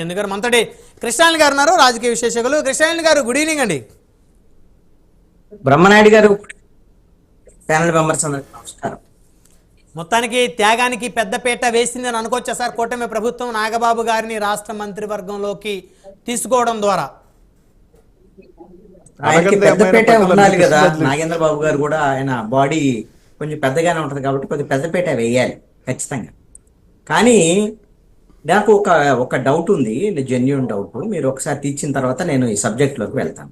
చంద్ర గారు మంతటి కృష్ణాయన్ గారు ఉన్నారు రాజకీయ విశేషకులు. కృష్ణాయన్ గారు గుడ్ ఈవినింగ్ అండి. బ్రహ్మనాయుడు గారు ప్యానల్ మెంబర్స్ అందరికి నమస్కారం. మొత్తానికి త్యాగానికి పెద్దపీట వేసిందని అనుకోవచ్చా సార్? కూటమి ప్రభుత్వం నాగబాబు గారిని రాష్ట్ర మంత్రివర్గంలోకి తీసుకోవడం ద్వారా. ఆయనకి పెద్దపేట ఉండాలి కదా. నాగేంద్ర బాబు గారు కూడా ఆయన బాడీ కొంచెం పెద్దగానే ఉంటది కాబట్టి కొద్దిగా పెద్దపేట వేయాలి ఖచ్చితంగా. కానీ నాకు ఒక ఒక డౌట్ ఉంది. జెన్యున్ డౌట్ మీరు ఒకసారి తీర్చిన తర్వాత నేను ఈ సబ్జెక్ట్లోకి వెళ్తాను.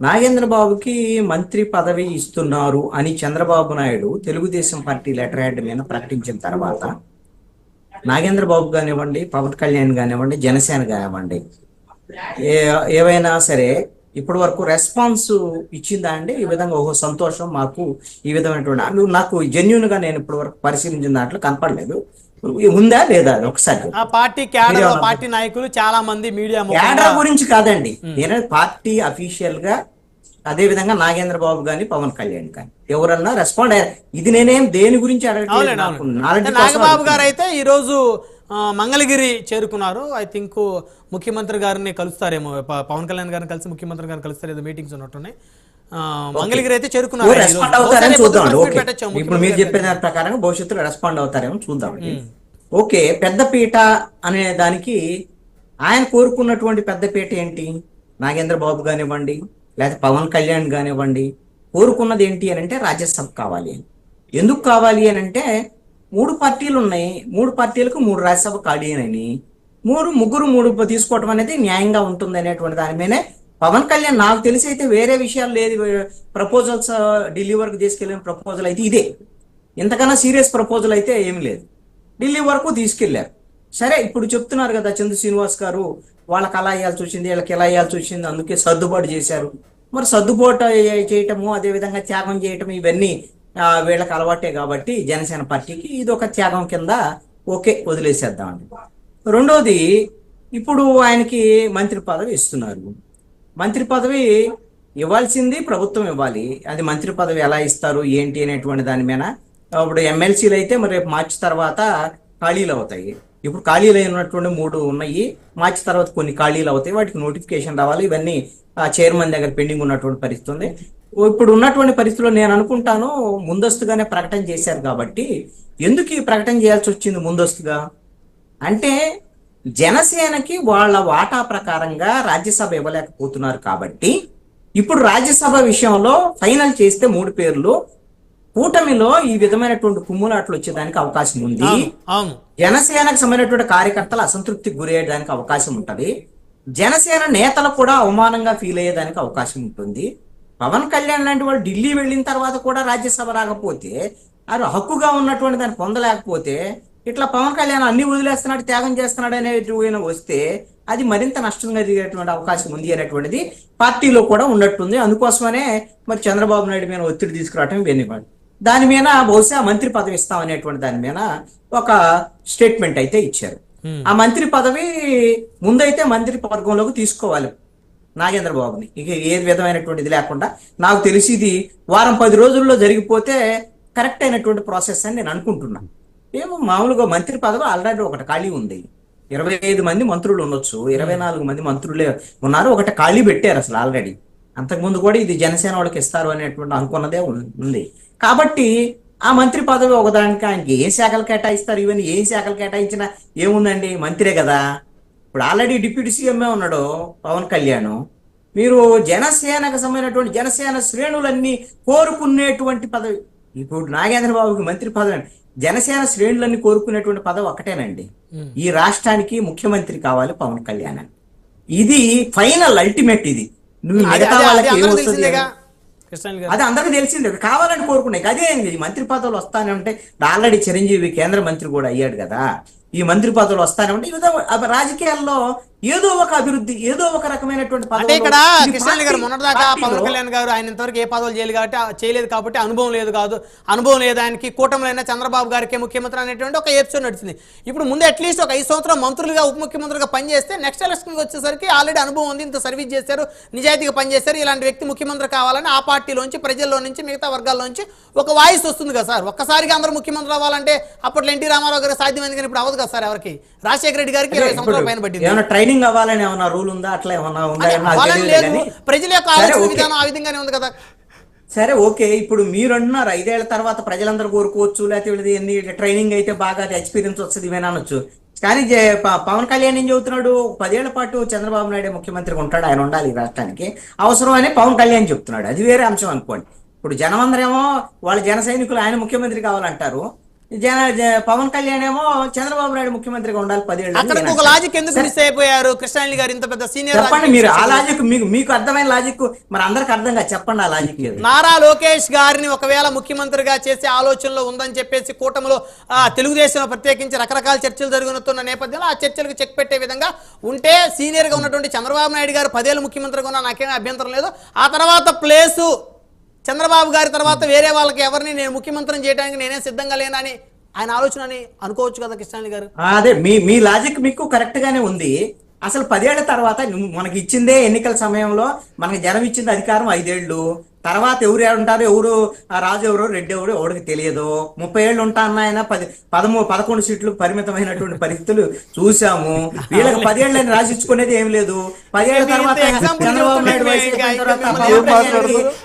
నాగేంద్ర బాబుకి మంత్రి పదవి ఇస్తున్నారు అని Chandrababu Naidu Telugu Desam party letter head మీద ప్రకటించిన తర్వాత నాగేంద్ర బాబు కానివ్వండి పవన్ కళ్యాణ్ కానివ్వండి జనసేన కానివ్వండి ఏ ఏవైనా సరే ఇప్పటి వరకు రెస్పాన్స్ ఇచ్చిందా అండి? ఈ విధంగా ఓహో సంతోషం. మాకు ఈ విధమైనటువంటి నాకు జెన్యున్గా నేను ఇప్పటి వరకు పరిశీలించిన దాంట్లో కనపడలేదు. ఉందా లేదా ఒకసారి ఆ పార్టీ క్యాడర్ పార్టీ నాయకులు చాలా మంది మీడియా క్యాడర్ గురించి కాదండి. నేను పార్టీ అఫీషియల్గా అదే విధంగా నాగేంద్ర బాబు గాని పవన్ కళ్యాణ్ గాని. ఎవరన్నా రెస్పాండ్ అయ్యారు. ఇది నేనేం దేని గురించి అడగట్లేదు నాగబాబు గారు. అయితే ఈరోజు ఆ, మంగళగిరి చేరుకున్నారు. ఐ థింక్ ముఖ్యమంత్రి గారిని కలుస్తారేమో పవన్ కళ్యాణ్ గారిని కలిసి ముఖ్యమంత్రి గారిని కలుస్తారు ఏదో మీటింగ్స్ ఉన్నట్టున్నాయి. మంగళగిరి అయితే చేరుకున్నారు. రెస్పాండ్ అవుతారని చూద్దాం ఇప్పుడు మీరు చెప్పిన దాని ప్రకారం భవిష్యత్తులో రెస్పాండ్ అవుతారేమో చూద్దాం ఓకే పెద్దపీట అనే దానికి ఆయన కోరుకున్నటువంటి పెద్దపీట ఏంటి? నాగేంద్ర బాబు కానివ్వండి లేకపోతే పవన్ కళ్యాణ్ కానివ్వండి కోరుకున్నది ఏంటి అని అంటే రాజ్యసభ కావాలి అని. ఎందుకు కావాలి అని అంటే మూడు పార్టీలు ఉన్నాయి. మూడు పార్టీలకు మూడు రాజ్యసభ ఖాళీ అని మూడు ముగ్గురు మూడు తీసుకోవటం అనేది న్యాయంగా ఉంటుంది అనేటువంటి దాని మీదే పవన్ కళ్యాణ్ నాకు తెలిసి అయితే వేరే విషయాలు లేదు. ప్రపోజల్స్ ఢిల్లీ వరకు తీసుకెళ్ళిన ప్రపోజల్ అయితే ఇదే. ఇంతకన్నా సీరియస్ ప్రపోజల్ అయితే ఏం లేదు. ఢిల్లీ వరకు తీసుకెళ్ళారు సరే ఇప్పుడు చెప్తున్నారు కదా చంద్ర శ్రీనివాస్ గారు వాళ్ళకి అలా అయ్యాల్సి వచ్చింది వీళ్ళకి ఎలా అయ్యాల్సి వచ్చింది అందుకే సర్దుబాటు చేశారు. మరి సర్దుబాటు చేయటము అదేవిధంగా త్యాగం చేయటం ఇవన్నీ వీళ్ళకి అలవాటే కాబట్టి జనసేన పార్టీకి ఇది ఒక త్యాగం కింద ఓకే వదిలేసేద్దామండి. రెండోది ఇప్పుడు ఆయనకి మంత్రి పదవి ఇస్తున్నారు. మంత్రి పదవి ఇవ్వాల్సింది ప్రభుత్వం ఇవ్వాలి. అది మంత్రి పదవి ఎలా ఇస్తారు ఏంటి అనేటువంటి దాని మీద. ఇప్పుడు ఎమ్మెల్సీలు అయితే మరి రేపు మార్చి తర్వాత ఖాళీలు అవుతాయి. ఇప్పుడు ఖాళీలు అయినటువంటి మూడు ఉన్నాయి. మార్చి తర్వాత కొన్ని ఖాళీలు అవుతాయి. వాటికి నోటిఫికేషన్ రావాలి. ఇవన్నీ ఆ చైర్మన్ దగ్గర పెండింగ్ ఉన్నటువంటి పరిస్థితి ఉంది. ఇప్పుడు ఉన్నటువంటి పరిస్థితిలో నేను అనుకుంటాను ముందస్తుగానే ప్రకటన చేశారు కాబట్టి ఎందుకు ఈ ప్రకటన చేయాల్సి వచ్చింది ముందస్తుగా? అంటే జనసేనకి వాళ్ళ వాటా ప్రకారంగా రాజ్యసభ ఇవ్వలేకపోతున్నారు కాబట్టి ఇప్పుడు రాజ్యసభ విషయంలో ఫైనల్ చేస్తే మూడు పేర్లు. కూటమిలో ఈ విధమైనటువంటి కుమ్ములాట్లు వచ్చేదానికి అవకాశం ఉంది. జనసేనకు సంబంధించినటువంటి కార్యకర్తలు అసంతృప్తికి గురయ్యేదానికి అవకాశం ఉంటది. జనసేన నేతలు కూడా అవమానంగా ఫీల్ అయ్యేదానికి అవకాశం ఉంటుంది. పవన్ కళ్యాణ్ లాంటి వాళ్ళు ఢిల్లీ వెళ్ళిన తర్వాత కూడా రాజ్యసభ రాకపోతే అది హక్కుగా ఉన్నటువంటి దాన్ని పొందలేకపోతే ఇట్లా పవన్ కళ్యాణ్ అన్ని వదిలేస్తున్నాడు త్యాగం చేస్తున్నాడు అనేటువంటి వస్తే అది మరింత నష్టంగా దిగేటువంటి అవకాశం ఉంది అనేటువంటిది పార్టీలో కూడా ఉన్నట్టుంది అందుకోసమనే మరి చంద్రబాబు నాయుడు మీద ఒత్తిడి తీసుకురావటం ఇవన్నీ కూడా. దాని మీద బహుశా మంత్రి పదవి ఇస్తాం అనేటువంటి దాని మీద ఒక స్టేట్మెంట్ అయితే ఇచ్చారు. ఆ మంత్రి పదవి ముందైతే మంత్రి వర్గంలోకి తీసుకోవాలి నాగేంద్ర బాబుని ఇక ఏ విధమైనటువంటిది లేకుండా నాకు తెలిసి ఇది వారం పది రోజుల్లో జరిగిపోతే కరెక్ట్ అయినటువంటి ప్రాసెస్ అని నేను అనుకుంటున్నాను ఏమో మామూలుగా మంత్రి పదవి ఆల్రెడీ ఒకటి ఖాళీ ఉంది. ఇరవై ఐదు మంది మంత్రులు ఉండొచ్చు. ఇరవై నాలుగు మంది మంత్రులే ఉన్నారు. ఒకటి ఖాళీ పెట్టారు అసలు ఆల్రెడీ అంతకుముందు కూడా ఇది జనసేన వాళ్ళకి ఇస్తారు అనేటువంటి అనుకున్నదే ఉంది. కాబట్టి ఆ మంత్రి పదవి ఒకదానికి ఆయనకి ఏ శాఖలు కేటాయిస్తారు? ఇవన్నీ ఏ శాఖలు కేటాయించినా ఏముందండి? మంత్రే కదా. ఇప్పుడు ఆల్రెడీ డిప్యూటీ సీఎంఏ ఉన్నాడు? పవన్ కళ్యాణ్. మీరు జనసేనకు సంబంధించినటువంటి జనసేన శ్రేణులన్నీ కోరుకునేటువంటి పదవి. ఇప్పుడు నాగేంద్రబాబుకి మంత్రి పదవి జనసేన శ్రేణులన్నీ కోరుకునేటువంటి పదవి ఒకటేనండి. ఈ రాష్ట్రానికి ముఖ్యమంత్రి కావాలి పవన్ కళ్యాణ్ అని. ఇది ఫైనల్ అల్టిమేట్ ఇది. నువ్వు అది- మిగతా వాళ్ళకి గారు. అది అందరికీ తెలిసిందే. కావాలని కోరుకున్నాయి అదే మంత్రి పదవులు వస్తానంటే ఆల్రెడీ చిరంజీవి కేంద్ర మంత్రి కూడా అయ్యాడు కదా. ఈ మంత్రి పదవులు విధంగా అవి రాజకీయాల్లో ఏదో ఒక అభివృద్ధి ఏదో ఒక రకమైనటువంటి అంటే ఇక్కడ ఈ కృష్ణ గారు మొన్నటిదాకా పవన్ కళ్యాణ్ గారు ఆయన ఇంతవరకు ఏ పదవులు చేయలేదు కాబట్టి చేయలేదు కాబట్టి అనుభవం లేదు కాదు. అనుభవం లేదు ఆయనకి కూటమిలో చంద్రబాబు గారికి ముఖ్యమంత్రి అనేటువంటి ఒక ఎపిసోడ్ నడిచింది. ఇప్పుడు ముందు అట్లీస్ట్ ఒక ఐదు సంవత్సరం మంత్రులుగా ఉప ముఖ్యమంత్రిగా పనిచేస్తే నెక్స్ట్ ఎలక్షన్కి వచ్చేసరికి ఆల్రెడీ అనుభవం ఉంది ఇంత సర్వీస్ చేశారు నిజాయితీగా పనిచేశారు ఇలాంటి వ్యక్తి ముఖ్యమంత్రి కావాలని ఆ పార్టీలోంచి ప్రజల్లో నుంచి మిగతా వర్గాల్లోంచి ఒక వాయిస్ వస్తుంది కదా సార్. ఒక్కసారిగా అందరూ ముఖ్యమంత్రి అవ్వాలంటే అప్పట్లో ఎన్టీ రామారావు గారు సాధ్యమైంది కానీ ఇప్పుడు అవ్వదు కదా సార్ ఎవరికి? రాజశేఖర రెడ్డి గారికి ఇరవై సంవత్సరాల పైన పట్టింది. ట్రైనింగ్ అవ్వాలని ఏమైనా రూల్ ఉందా? అట్లా ఏమన్నా ఉందా? ప్రజల యొక్క సరే, ఆలోచన ఓకే. విధానం ఆ విధంగానే ఉంది కదా. సరే ఓకే. ఇప్పుడు మీరు అంటున్నారు ఐదేళ్ళ తర్వాత ప్రజలందరూ కోరుకోవచ్చు లేకపోతే ఎన్ని ట్రైనింగ్ అయితే బాగా ఎక్స్పీరియన్స్ వస్తుంది అనొచ్చు. కానీ పవన్ కళ్యాణ్ ఏం చెబుతున్నాడు? పదేళ్ళ పాటు చంద్రబాబు నాయుడు ముఖ్యమంత్రిగా ఉంటాడు ఆయన ఉండాలి ఈ రాష్ట్రానికి. అవసరం అని పవన్ కళ్యాణ్ చెప్తున్నాడు. అది వేరే అంశం అనుకోండి. ఇప్పుడు జనమందరేమో వాళ్ళ జన సైనికులు ఆయన ముఖ్యమంత్రి కావాలంటారు. జన పవన్ కళ్యాణ్ ఏమో చంద్రబాబు నాయుడు ముఖ్యమంత్రిగా ఉండాలి పదేళ్ళు అక్కడ ఒక. లాజిక్ ఎందుకు మిస్ అయిపోయారు? కృష్ణారెడ్డి గారు ఇంత పెద్ద సీనియర్ చెప్పండి మీరు ఆ లాజిక్ మీకు మీకు అర్థమైన లాజిక్ మరి అందరికి అర్థం కాదు. చెప్పండి ఆ లాజిక్ ఏదో. నారా లోకేష్ గారిని ఒకవేళ ముఖ్యమంత్రిగా చేసే ఆలోచనలో ఉందని చెప్పేసి కూటమిలో ఆ, తెలుగుదేశం ప్రత్యేకించి రకరకాల చర్చలు జరుగుతున్న నేపథ్యంలో ఆ చర్చలకు చెక్ పెట్టే విధంగా ఉంటే సీనియర్గా ఉన్నటువంటి చంద్రబాబు నాయుడు గారు పదేళ్ళు ముఖ్యమంత్రిగా ఉన్నా నాకేమీ అభ్యంతరం లేదు. ఆ తర్వాత ప్లేసు చంద్రబాబు గారి తర్వాత వేరే వాళ్ళకి ఎవరిని నేను ముఖ్యమంత్రిని చేయడానికి నేనే సిద్ధంగా లేనని ఆయన ఆలోచన అని అనుకోవచ్చు కదా కృష్ణారెడ్డి గారు? అదే మీ మీ లాజిక్ మీకు కరెక్ట్ గానే ఉంది. అసలు పదేళ్ళ తర్వాత మనకి ఇచ్చిందే ఎన్నికల సమయంలో మనకి జనం ఇచ్చింది అధికారం ఐదేళ్ళు తర్వాత ఎవరు ఉంటారు ఎవరు రాజు ఎవరు రెడ్డి ఎవరు ఎవరికి తెలియదు. ముప్పై ఏళ్ళు ఉంటా అన్న ఆయన పది పదమూ పదకొండు సీట్లు పరిమితమైనటువంటి పరిస్థితులు చూసాము వీళ్ళకి పదేళ్ళని రాసిచ్చుకునేది ఏం లేదు. పదేళ్ళ తర్వాత చంద్రబాబు నాయుడు వయసు తర్వాత?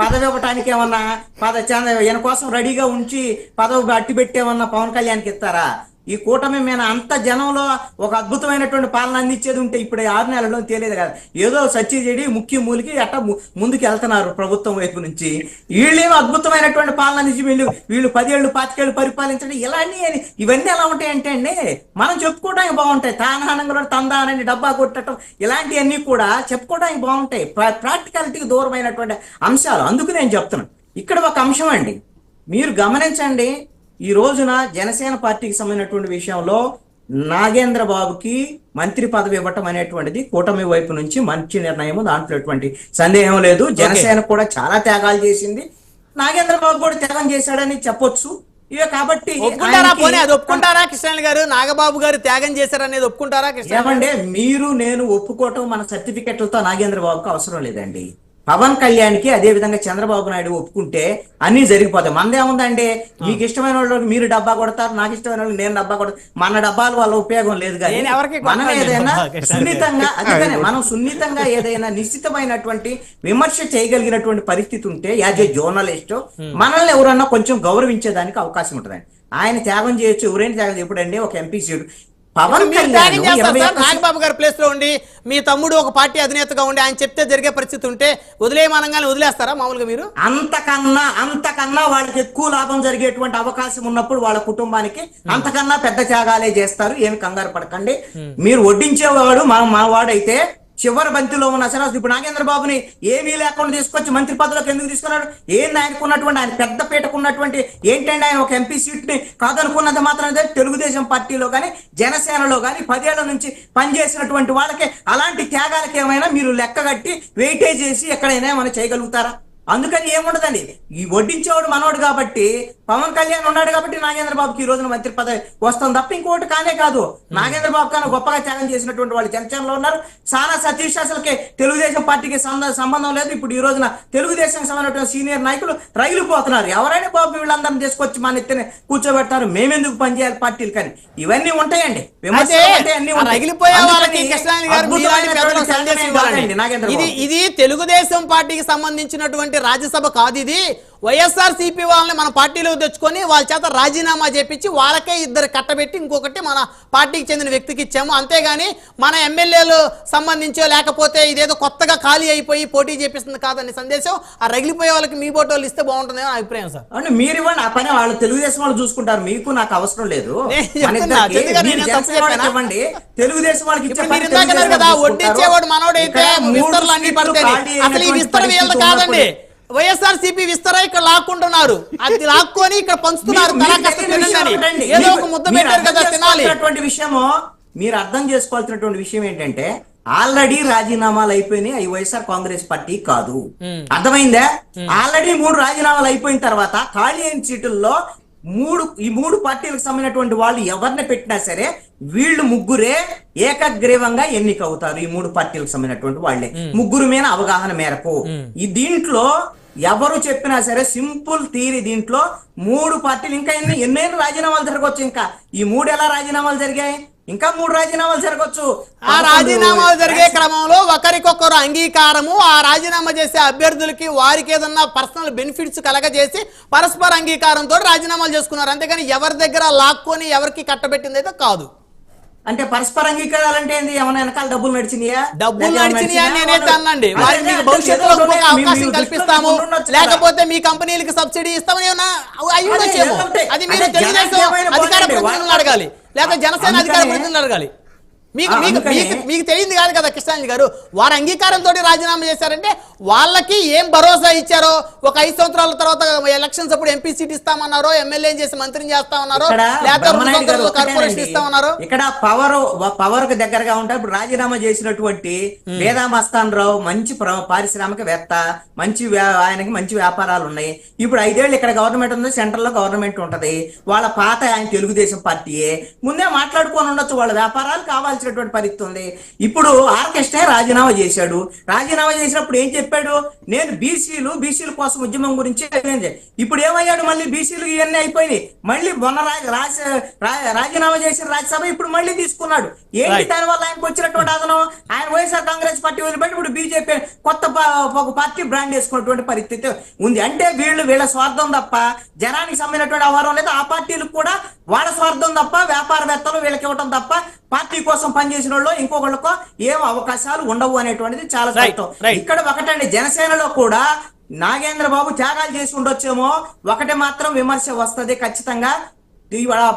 పదవి ఇవ్వటానికి ఏమన్నా పద చంద్ర ఈయన కోసం రెడీగా ఉంచి పదవి అట్టి పెట్టేమన్నా పవన్ కళ్యాణ్కి ఇస్తారా? ఈ కూటమి మీద అంత జనంలో ఒక అద్భుతమైనటువంటి పాలన అందించేది ఉంటే ఇప్పుడు ఆరు నెలలో తెలియదు కదా. ఏదో సచ్చి చెడి ముఖ్య మూలికి అట్ట ము- ముందుకు వెళ్తున్నారు ప్రభుత్వం వైపు నుంచి. వీళ్ళేమో అద్భుతమైనటువంటి పాలన అందించి వీళ్ళు వీళ్ళు పదేళ్ళు పాతికేళ్ళు పరిపాలించడం. ఇలాంటి ఇవన్నీ ఎలా ఉంటాయి అంటే అండి మనం చెప్పుకోవడానికి బాగుంటాయి. తానానంగా తందానని డబ్బా కొట్టడం ఇలాంటివన్నీ కూడా చెప్పుకోవడానికి బాగుంటాయి. ప్రాక్టికాలిటీకి దూరమైనటువంటి అంశాలు. అందుకు నేను చెప్తున్నాను. ఇక్కడ ఒక అంశం అండి. మీరు గమనించండి ఈ రోజున జనసేన పార్టీకి సంబంధించినటువంటి విషయంలో నాగేంద్ర బాబుకి మంత్రి పదవి ఇవ్వటం అనేటువంటిది కూటమి వైపు నుంచి మంచి నిర్ణయం దాంట్లో ఎటువంటి సందేహం లేదు. జనసేన కూడా చాలా త్యాగాలు చేసింది. నాగేంద్ర బాబు కూడా త్యాగం చేశాడని చెప్పొచ్చు. ఇక కాబట్టి అది ఒప్పుకుంటారా కృష్ణారెడ్డి గారు? నాగబాబు గారు త్యాగం చేశారనేది ఒప్పుకుంటారా ఏమంటే మీరు నేను ఒప్పుకోవటం మన సర్టిఫికెట్లతో నాగేంద్ర బాబుకి అవసరం లేదండి. పవన్ కళ్యాణ్కి అదే విధంగా చంద్రబాబు నాయుడు ఒప్పుకుంటే అన్ని జరిగిపోతాయి. మనదేముందండి మీకు ఇష్టమైన వాళ్ళకి మీరు డబ్బా కొడతారు నాకు ఇష్టమైన వాళ్ళకి నేను డబ్బా కొడతాను మన డబ్బాలు వాళ్ళ ఉపయోగం లేదు కానీ మనం ఏదైనా సున్నితంగా అందుకనే మనం సున్నితంగా ఏదైనా నిశ్చితమైనటువంటి విమర్శ చేయగలిగినటువంటి పరిస్థితి ఉంటే యాజ్ ఏ జర్నలిస్ట్ మనల్ని ఎవరన్నా కొంచెం గౌరవించేదానికి అవకాశం ఉంటుందండి. ఆయన త్యాగం చేయొచ్చు ఎవరైనా త్యాగం. ఎప్పుడండి ఒక ఎంపీ సీటు. పవన్ నాగబాబు గారి ప్లేస్లో ఉండి మీ తమ్ముడు ఒక పార్టీ అధినేతగా ఉండి ఆయన చెప్తే జరిగే పరిస్థితి ఉంటే వదిలేయమానంగానే వదిలేస్తారా మామూలుగా మీరు? అంతకన్నా అంతకన్నా వాళ్ళకి ఎక్కువ లాభం జరిగేటువంటి అవకాశం ఉన్నప్పుడు వాళ్ళ కుటుంబానికి అంతకన్నా పెద్ద త్యాగాలే చేస్తారు. ఏమి కంగారు పడకండి. మీరు వడ్డించేవాడు మా మా వాడైతే చివరి బంతిలో ఉన్న అసలు ఇప్పుడు నాగేంద్ర బాబుని ఏమీ లేకుండా తీసుకొచ్చి మంత్రి పదవిలోకి ఎందుకు తీసుకున్నాడు? ఏంది ఆయనకు ఉన్నటువంటి ఆయన పెద్ద పీటకు ఉన్నటువంటి ఏంటంటే ఆయన ఒక ఎంపీ సీట్ని కాదనుకున్నది మాత్రం తెలుగుదేశం పార్టీలో కానీ జనసేనలో కానీ పదేళ్ళ నుంచి పనిచేసినటువంటి వాళ్ళకి అలాంటి త్యాగాలకి ఏమైనా మీరు లెక్కగట్టి వెయిటేజ్ చేసి ఎక్కడైనా ఏమైనా చేయగలుగుతారా? అందుకని ఏముండదండి? ఈ వడ్డించేవాడు మనోడు కాబట్టి పవన్ కళ్యాణ్ ఉన్నాడు కాబట్టి నాగేంద్ర బాబుకి ఈ రోజున మంత్రి పదవి వస్తుంది తప్ప ఇంకోటి కానే కాదు. నాగేంద్ర బాబు కన్నా గొప్పగా త్యాగం చేసినటువంటి వాళ్ళు జనసేనలో ఉన్నారు. సానా సతీష్ అసలుకి తెలుగుదేశం పార్టీకి సంబంధ- లేదు. ఇప్పుడు ఈ రోజున తెలుగుదేశం సంబంధించిన సీనియర్ నాయకులు రైలు పోతున్నారు. ఎవరైనా బాబు వీళ్ళందరినీ తీసుకొచ్చి మన ఎత్తున కూర్చోబెడతారు. మేమెందుకు పనిచేయాలి పార్టీలు కానీ? ఇవన్నీ ఉంటాయండి. ఇది తెలుగుదేశం పార్టీకి సంబంధించినటువంటి రాజ్యసభ కాదు ఇది. వైఎస్ఆర్ సిపి వాళ్ళని మన పార్టీలో తెచ్చుకొని వాళ్ళ చేత రాజీనామా చేపించి వాళ్ళకే ఇద్దరు కట్టబెట్టి ఇంకొకటి మన పార్టీకి చెందిన వ్యక్తికి ఇచ్చాము. అంతేగాని మన ఎమ్మెల్యేలు సంబంధించో లేకపోతే ఇదేదో కొత్తగా ఖాళీ అయిపోయి పోటీ చేపిస్తుంది కాదని సందేశం ఆ రగిలిపోయే వాళ్ళకి మీ వాళ్ళు ఇస్తే బాగుంటుందేమో నా అభిప్రాయం సార్. అంటే మీరు ఇవ్వండి ఆ పని వాళ్ళు తెలుగుదేశం వాళ్ళు చూసుకుంటారు. మీకు నాకు అవసరం లేదు? ఇవ్వండి. తెలుగుదేశం వాళ్ళకి కదా వడ్డించేవాడు. మనోడైతే అన్ని పడతాయి. అసలు ఈ వీళ్ళది కాదండి. వైఎస్ఆర్ సిపి విస్తర ఇక్కడ లాక్కుంటున్నారు. అది లాక్కొని ఇక్కడ పంచుతున్నారు. ఏదో ఒక ముద్ద పెట్టారు కదా తినాలి. విషయము మీరు అర్థం చేసుకోవాల్సినటువంటి విషయం ఏంటంటే ఆల్రెడీ రాజీనామాలు అయిపోయినాయి. అవి వైఎస్ఆర్ కాంగ్రెస్ పార్టీ కాదు. అర్థమైందా? ఆల్రెడీ మూడు రాజీనామాలు అయిపోయిన తర్వాత ఖాళీ అయిన సీటుల్లో మూడు ఈ మూడు పార్టీలకు సంబంధించినటువంటి వాళ్ళు ఎవరిని పెట్టినా సరే వీళ్ళు ముగ్గురే ఏకగ్రీవంగా ఎన్నికవుతారు. ఈ మూడు పార్టీలకు సంబంధించినటువంటి వాళ్ళే. ముగ్గురు మీద అవగాహన మేరకు. ఈ దీంట్లో ఎవరు చెప్పినా సరే సింపుల్ థీరీ దీంట్లో మూడు పార్టీలు ఇంకా ఎన్ని ఎన్నైనా రాజీనామాలు జరగవచ్చు ఇంకా? ఈ మూడు ఎలా రాజీనామాలు జరిగాయి? ఇంకా మూడు రాజీనామాలు జరగచ్చు ఆ రాజీనామాలు జరిగే క్రమంలో ఒకరికొకరు అంగీకారము ఆ రాజీనామా చేసే అభ్యర్థులకి వారికి ఏదన్నా పర్సనల్ బెనిఫిట్స్ కలగజేసి పరస్పర అంగీకారంతో రాజీనామాలు చేసుకున్నారు. అంతేగాని ఎవరి దగ్గర లాక్కొని ఎవరికి కట్టబెట్టింది అయితే కాదు. అంటే పరస్పర అంగీకారాలు అంటే ఏంది ఏమైనా వెనకాల డబ్బులు నడిచినాయా డబ్బులు నడిచినాయి? నేనైతే అన్నండి మీకు భవిష్యత్తులో ఇంకొక అవకాశం కల్పిస్తాము. లేకపోతే మీ కంపెనీలకి సబ్సిడీ ఇస్తామని ఏమన్నా అయి అదే మీరు తెలుగుదేశం అధికార. ప్రతినిధులను అడగాలి లేకపోతే జనసేన అధికార ప్రతినిధులను అడగాలి మీకు మీకు మీకు మీకు తెలియదు కాదు కదా కృష్ణాంజలి గారు. వారు అంగీకారంతో రాజీనామా చేశారంటే వాళ్ళకి ఏం భరోసా ఇచ్చారో ఒక ఐదు సంవత్సరాల తర్వాత ఎలక్షన్స్ అప్పుడు ఎంపీ సీట్ ఇస్తామన్నారో ఎమ్మెల్యే చేసి మంత్రిని చేస్తామన్నారో లేకపోతే కార్పొరేషన్. ఇస్తామన్నారో? ఇక్కడ పవర్ పవర్కు దగ్గరగా ఉంటారు ఇప్పుడు రాజీనామా చేసినటువంటి వేదా మస్తాన్ రావు మంచి ప్ర- పారిశ్రామికవేత్త మంచి ఆయనకి మంచి వ్యాపారాలు ఉన్నాయి. ఇప్పుడు ఐదేళ్ళు ఇక్కడ గవర్నమెంట్ ఉంది సెంట్రల్లో గవర్నమెంట్ ఉంటది. వాళ్ళ పాత ఆయన తెలుగుదేశం పార్టీయే. ముందే మాట్లాడుకొని ఉండొచ్చు వాళ్ళ వ్యాపారాలు పరిస్థితి ఉంది. ఇప్పుడు ఆర్కెస్ట్రా రాజీనామా చేశాడు. రాజీనామా చేసినప్పుడు ఏం చెప్పాడు? నేను బీసీలు బీసీల కోసం ఉద్యమం గురించి ఇప్పుడు ఏమయ్యాడు మళ్ళీ బీసీలు ఇవన్నీ అయిపోయినాయి. మళ్ళీ మొన్న రాజీనామా చేసిన రాజ్యసభ ఇప్పుడు మళ్ళీ తీసుకున్నాడు. ఏంటి Right. దాని వల్ల ఆయనకు వచ్చినటువంటి అదనం? ఆయన వైఎస్ఆర్ కాంగ్రెస్ పార్టీ వదిలిపెట్టి ఇప్పుడు బీజేపీ కొత్త పార్టీ బ్రాండ్ వేసుకున్నటువంటి పరిస్థితి ఉంది. అంటే వీళ్ళు వీళ్ళ స్వార్థం తప్ప జనానికి సంబంధించినటువంటి వ్యవహారం లేదు. ఆ పార్టీలకు కూడా వాళ్ళ స్వార్థం తప్ప వ్యాపారవేత్తలు వీళ్ళకి ఇవ్వటం తప్ప పార్టీ కోసం పనిచేసిన వాళ్ళు ఇంకొకళ్ళకో ఏం అవకాశాలు ఉండవు అనేటువంటిది చాలా స్పష్టం. ఇక్కడ ఒకటండి జనసేనలో కూడా నాగేంద్ర బాబు త్యాగాలు చేసి ఉండొచ్చేమో ఒకటి మాత్రం విమర్శ వస్తది ఖచ్చితంగా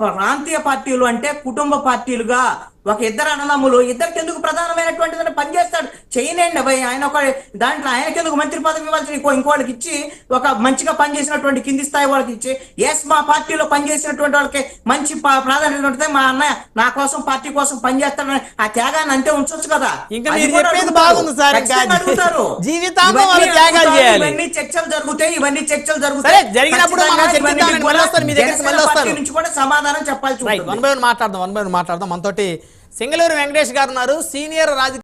ప్రాంతీయ పార్టీలు అంటే కుటుంబ పార్టీలుగా ఒక ఇద్దరు అన్నదమ్ములు ఇద్దరికి ఎందుకు ప్రధానమైనటువంటి పనిచేస్తాడు చేయనండి అబ్బాయి. ఆయన ఒక దాంట్లో ఆయనకి ఎందుకు మంత్రి పదవి ఇవ్వాల్సిన ఇంకో ఇంకోళ్ళకి ఇచ్చి ఒక మంచిగా పనిచేసినటువంటి కింది స్థాయి వాళ్ళకి ఇచ్చి ఎస్ మా పార్టీలో పనిచేసినటువంటి వాళ్ళకి మంచి ప్రాధాన్యత ఉంటుంది. మా అన్నయ్య నా కోసం పార్టీ కోసం పనిచేస్తాడని ఆ త్యాగాన్ని అంతే ఉంచొచ్చు కదా. అడుగుతారు. ఇవన్నీ చర్చలు జరుగుతాయి ఇవన్నీ చర్చలు జరుగుతాయి. నుంచి కూడా సమాధానం చెప్పాల్సి రైట్ ఉంటుంది. వన్ బై వన్ మాట్లాడదాం వన్ బై వన్ మాట్లాడదాం. మనతోటి సింగళూరు వెంకటేష్ గారు ఉన్నారు. సీనియర్ రాజకీయ